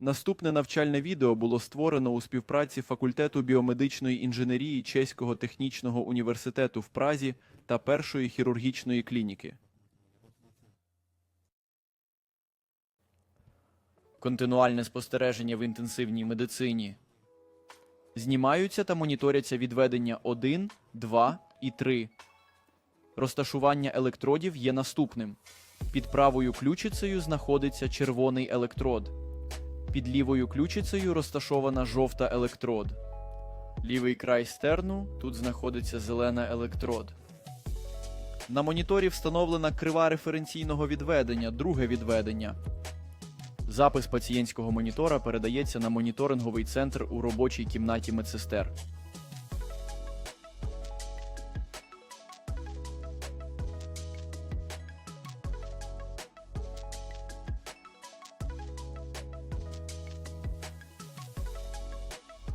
Наступне навчальне відео було створено у співпраці факультету біомедичної інженерії Чеського технічного університету в Празі та першої хірургічної клініки. Континуальне спостереження в інтенсивній медицині. Знімаються та моніторяться відведення 1, 2 і 3. Розташування електродів є наступним. Під правою ключицею знаходиться червоний електрод. Під лівою ключицею розташована жовта електрод. Лівий край стерну тут знаходиться зелена електрод. На моніторі встановлена крива референційного відведення, друге відведення. Запис пацієнтського монітора передається на моніторинговий центр у робочій кімнаті медсестер.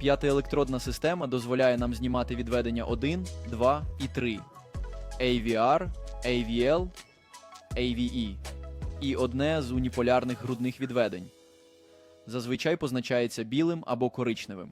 П'ятиелектродна система дозволяє нам знімати відведення 1, 2 і 3, AVR, AVL, AVE і одне з уніполярних грудних відведень. Зазвичай позначається білим або коричневим.